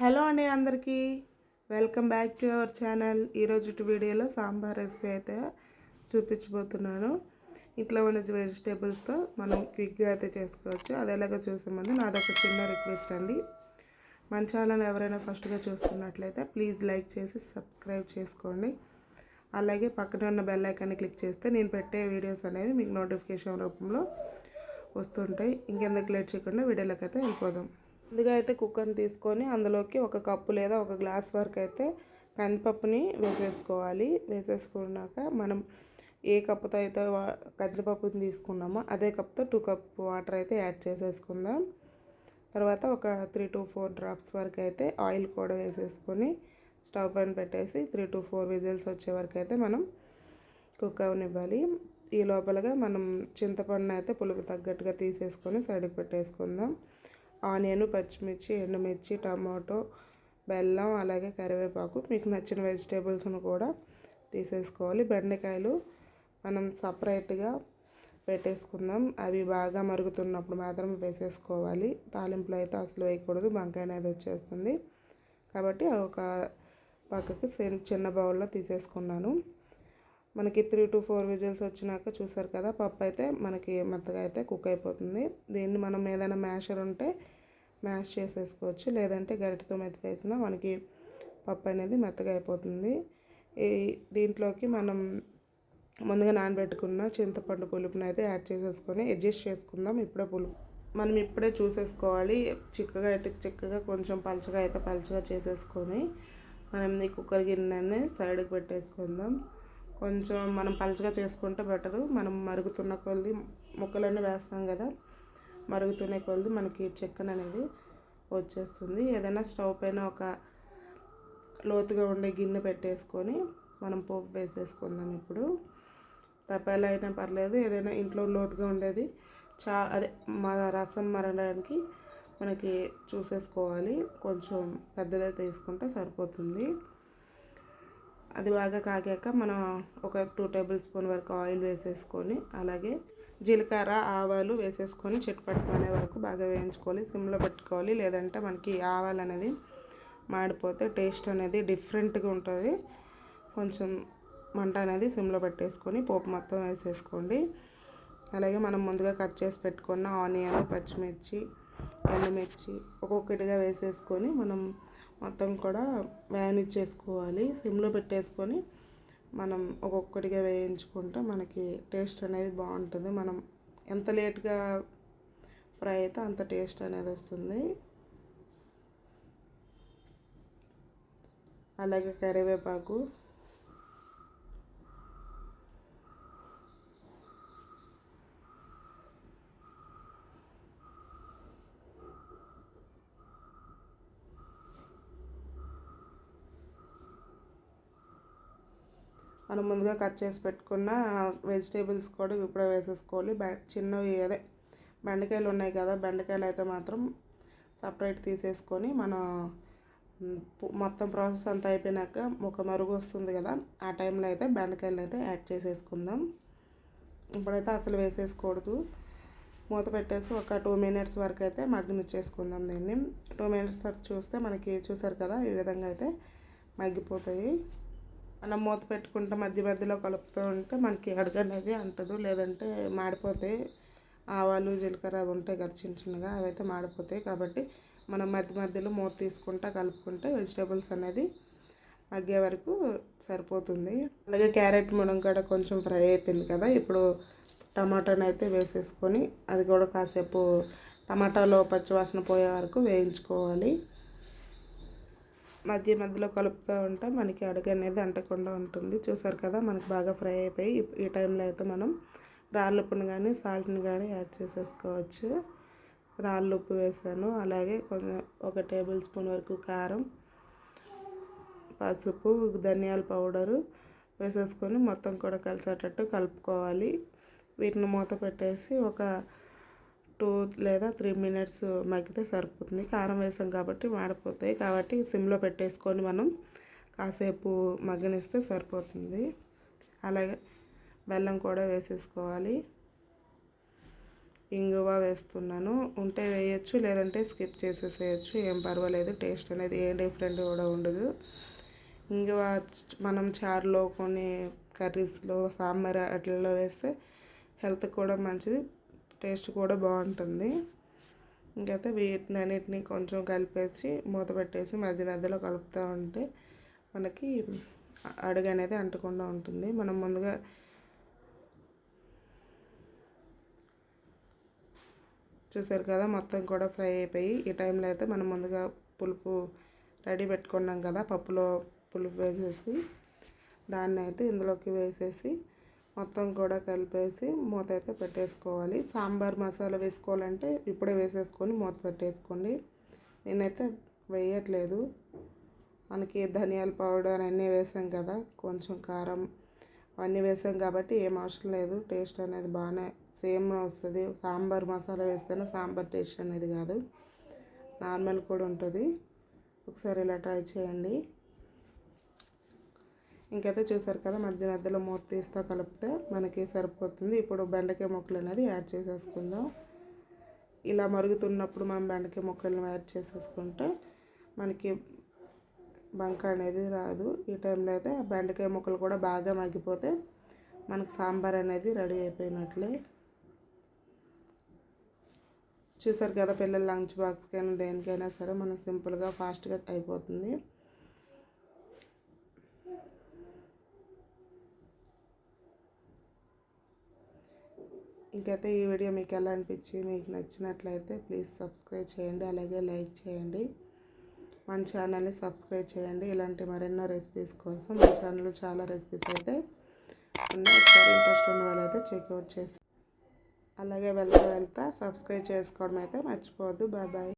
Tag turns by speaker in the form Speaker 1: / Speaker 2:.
Speaker 1: Hello అండి అందరికీ. Welcome back to our channel. ఈరోజు వీడియోలో సాంబార్ రెసిపీ అయితే చూపించబోతున్నాను. ఇట్లా ఉన్న వెజిటేబుల్స్తో మనం క్విక్గా అయితే చేసుకోవచ్చు. అది ఎలాగో చూసే ముందు నాదొక చిన్న రిక్వెస్ట్ అండి. మన ఛానల్ ఎవరైనా ఫస్ట్గా చూస్తున్నట్లయితే ప్లీజ్ లైక్ చేసి సబ్స్క్రైబ్ చేసుకోండి. అలాగే పక్కన ఉన్న బెల్ ఐకాన్ని క్లిక్ చేస్తే నేను పెట్టే వీడియోస్ అనేవి మీకు నోటిఫికేషన్ రూపంలో వస్తుంటాయి. ఇంకెందుకు లేట్ చేయకుండా వీడియోలోకి అయితే వెళ్ళిపోదాం. ముందుగా అయితే కుక్కర్ని తీసుకొని అందులోకి ఒక కప్పు లేదా ఒక గ్లాస్ వరకు అయితే కందిపప్పుని వేసేసుకోవాలి. వేసేసుకున్నాక మనం ఏ కప్పుతో అయితే వా- కందిపప్పుని తీసుకున్నామో అదే కప్తో టూ కప్ వాటర్ అయితే యాడ్ చేసేసుకుందాం. తర్వాత ఒక త్రీ టు ఫోర్ డ్రాప్స్ వరకు అయితే ఆయిల్ కూడా వేసేసుకొని స్టవ్ పైన పెట్టేసి త్రీ టు ఫోర్ విజిల్స్ వచ్చే వరకు అయితే మనం కుక్ అవనివ్వాలి ఈ లోపలగా మనం చింతపండుని అయితే పులుపు తగ్గట్టుగా తీసేసుకొని సైడ్కి పెట్టేసుకుందాం. ఆనియన్ పచ్చిమిర్చి ఎండుమిర్చి టమాటో బెల్లం అలాగే కరివేపాకు మీకు నచ్చిన వెజిటేబుల్స్ను కూడా తీసేసుకోవాలి. బెండకాయలు మనం సపరేట్గా పెట్టేసుకుందాం. అవి బాగా మరుగుతున్నప్పుడు మాత్రం వేసేసుకోవాలి. తాలింపులో అయితే అసలు వేయకూడదు బంకాయ అనేది వచ్చేస్తుంది. కాబట్టి ఒక పక్కకి చిన్న- చిన్న బౌల్లో తీసేసుకున్నాను. మనకి త్రీ టు ఫోర్ విజిల్స్ వచ్చినాక చూసారు కదా పప్పు అయితే మనకి మెత్తగా అయితే కుక్ అయిపోతుంది. దీన్ని మనం ఏదైనా మ్యాషర్ ఉంటే మ్యాష్ చేసేసుకోవచ్చు. లేదంటే గరిటతో మెత్తపేసినా మనకి పప్పు అనేది మెత్తగా అయిపోతుంది. ఈ దీంట్లోకి మనం ముందుగా నానబెట్టుకున్న చింతపండు పులుపుని అయితే యాడ్ చేసేసుకొని అడ్జస్ట్ చేసుకుందాం. ఇప్పుడే పులుపు మనం ఇప్పుడే చూసేసుకోవాలి. చిక్కగా అయితే చిక్కగా కొంచెం పలచగా అయితే పలచగా చేసేసుకొని మనం ఈ కుక్కర్ గిన్నెని సైడ్కి పెట్టేసుకుందాం. కొంచెం మనం పలచగా చేసుకుంటే బెటరు. మనం మరుగుతున్న కొలది ముక్కలన్నీ వేస్తాం కదా. మరుగుతున్న కొలది మనకి చికెన్ అనేది వచ్చేస్తుంది. ఏదైనా స్టవ్ పైన ఒక లోతుగా ఉండే గిన్నె పెట్టేసుకొని మనం పోపు వేసేసుకుందాం ఇప్పుడు. తపాలా అయినా పర్లేదు. ఏదైనా ఇంట్లో లోతుగా ఉండేది చా అదే మా రసం మరడానికి మనకి చూసేసుకోవాలి. కొంచెం పెద్దదే తీసుకుంటే సరిపోతుంది. అది బాగా కాగాక మనం ఒక టూ టేబుల్ స్పూన్ వరకు ఆయిల్ వేసేసుకొని అలాగే జీలకర్ర ఆవాలు వేసేసుకొని చిట్టుపట్టుకునే వరకు బాగా వేయించుకోవాలి. సిమ్లో పెట్టుకోవాలి. లేదంటే మనకి ఆవాలు అనేది మాడిపోతే టేస్ట్ అనేది డిఫరెంట్గా ఉంటుంది. కొంచెం మంట అనేది సిమ్లో పెట్టేసుకొని పోపు మొత్తం వేసేసుకోండి. అలాగే మనం ముందుగా కట్ చేసి పెట్టుకున్న ఆనియన్ పచ్చిమిర్చి ఎండుమిర్చి ఒక్కొక్కటిగా వేసేసుకొని మనం మొత్తం కూడా వేయనిచ్చేసుకోవాలి సిమ్లో పెట్టేసుకొని మనం ఒక్కొక్కటిగా వేయించుకుంటే మనకి టేస్ట్ అనేది బాగుంటుంది. మనం ఎంత లేట్గా ఫ్రై అయితే అంత టేస్ట్ అనేది వస్తుంది. అలాగే కరివేపాకు మనం ముందుగా కట్ చేసి పెట్టుకున్న వెజిటేబుల్స్ కూడా ఇప్పుడే వేసేసుకోవాలి. చిన్నవి అదే బెండకాయలు ఉన్నాయి కదా బెండకాయలు అయితే మాత్రం సపరేట్ తీసేసుకొని మనం మొత్తం ప్రాసెస్ అంతా అయిపోయినాక ఒక మరుగు వస్తుంది కదా ఆ టైంలో అయితే బెండకాయలు అయితే యాడ్ చేసేసుకుందాం. ఇప్పుడైతే అసలు వేసేసుకోకూడదు. మూత పెట్టేసి ఒక టూ మినిట్స్ వరకు అయితే మగ్గనిచ్చేసుకుందాం దీన్ని. టూ మినిట్స్ వరకు చూస్తే మనకి చూసారు కదా ఈ విధంగా అయితే మగ్గిపోతాయి. మనం మూత పెట్టుకుంటే మధ్య మధ్యలో కలుపుతూ ఉంటే మనకి అడుగు అనేది అంటదు. లేదంటే మాడిపోతాయి ఆవాలు జీలకర్ర అవి ఉంటాయి కదా చిన్న చిన్నగా అవి అయితే మాడిపోతాయి. కాబట్టి మనం మధ్య మధ్యలో మూత తీసుకుంటా కలుపుకుంటే వెజిటేబుల్స్ అనేది మగ్గే వరకు సరిపోతుంది. అలాగే క్యారెట్ మునక్కాడ కొంచెం ఫ్రై అయిపోయింది కదా. ఇప్పుడు టమాటాని అయితే వేసేసుకొని అది కూడా కాసేపు టమాటాలో పచ్చివాసన పోయే వరకు వేయించుకోవాలి. మధ్య మధ్యలో కలుపుతూ ఉంటే. మనకి అడుగు అనేది అంటకుండా ఉంటుంది. చూసారు కదా మనకు బాగా ఫ్రై అయిపోయి ఈ టైంలో అయితే మనం రాళ్ళుప్పుని కానీ సాల్ట్ని కానీ యాడ్ చేసేసుకోవచ్చు. రాళ్ళ ఉప్పు వేసాను. అలాగే కొంచెం ఒక టేబుల్ స్పూన్ వరకు కారం పసుపు ధనియాల పౌడరు వేసేసుకొని మొత్తం కూడా కలిసేటట్టు కలుపుకోవాలి. వీటిని మూత పెట్టేసి ఒక టూ లేదా త్రీ మినిట్స్ మగ్గితే సరిపోతుంది. కారం వేసాం కాబట్టి మాడిపోతాయి. కాబట్టి సిమ్లో పెట్టేసుకొని మనం కాసేపు మగ్గనిస్తే సరిపోతుంది. అలాగే బెల్లం కూడా వేసేసుకోవాలి. ఇంగువ వేస్తున్నాను. ఉంటే వేయచ్చు లేదంటే స్కిప్ చేసేసేయచ్చు. ఏం పర్వాలేదు. టేస్ట్ అనేది ఏం డిఫరెంట్ కూడా ఉండదు. ఇంగువ మనం చారులో కొన్ని కర్రీస్లో సాంబార్ అట్లలో వేస్తే హెల్త్ కూడా మంచిది. టేస్ట్ కూడా బాగుంటుంది. ఇంకైతే వీటిని అన్నిటిని కొంచెం కలిపేసి మూత పెట్టేసి మధ్య మధ్యలో కలుపుతూ ఉంటే మనకి అడుగు అనేది అంటకుండా ఉంటుంది. మనం ముందుగా చూసారు కదా మొత్తం కూడా ఫ్రై అయిపోయి ఈ టైంలో అయితే మనం ముందుగా పులుపు రెడీ పెట్టుకున్నాం కదా పప్పులో పులుపు వేసేసి దాన్ని అయితే ఇందులోకి వేసేసి మొత్తం కూడా కలిపేసి మూత అయితే పెట్టేసుకోవాలి. సాంబార్ మసాలా వేసుకోవాలంటే ఇప్పుడే వేసేసుకొని మూత పెట్టేసుకోండి. నేనైతే వేయట్లేదు. మనకి ధనియాల పౌడర్ అన్నీ వేసాం కదా కొంచెం కారం అవన్నీ వేసాం కాబట్టి ఏం అవసరం లేదు. టేస్ట్ అనేది బాగానే సేమ్ వస్తుంది. సాంబార్ మసాలా వేస్తేనే సాంబార్ టేస్ట్ అనేది కాదు. నార్మల్ కూడా ఉంటుంది. ఒకసారి ఇలా ట్రై చేయండి. ఇంకైతే చూసారు కదా మధ్య మధ్యలో మూత తీస్తా కలిపితే మనకి సరిపోతుంది. ఇప్పుడు బెండకాయ ముక్కలు అనేది యాడ్ చేసేసుకుందాం. ఇలా మరుగుతున్నప్పుడు మనం బెండకాయ ముక్కలను యాడ్ చేసేసుకుంటే మనకి బంక అనేది రాదు. ఈ టైంలో అయితే బెండకాయ ముక్కలు కూడా బాగా మగ్గిపోతే మనకు సాంబార్ అనేది రెడీ అయిపోయినట్లే. చూసారు కదా పిల్లల లంచ్ బాక్స్కైనా దేనికైనా సరే మనం సింపుల్గా ఫాస్ట్గా అయిపోతుంది. ఇంకైతే ఈ వీడియో మీకు ఎలా అనిపించి మీకు నచ్చినట్లయితే ప్లీజ్ సబ్స్క్రైబ్ చేయండి అలాగే లైక్ చేయండి. మన ఛానల్ని సబ్స్క్రైబ్ చేయండి. ఇలాంటి మరెన్నో రెసిపీస్ కోసం మన ఛానల్లో చాలా రెసిపీస్ అయితే ఉన్నాయి. ఒకసారి ఇంట్రెస్ట్ ఉన్న వాళ్ళైతే చెక్అవుట్ చేసి అలాగే వెళ్తా వెళ్తా సబ్స్క్రైబ్ చేసుకోవడం అయితే మర్చిపోవద్దు. Bye bye.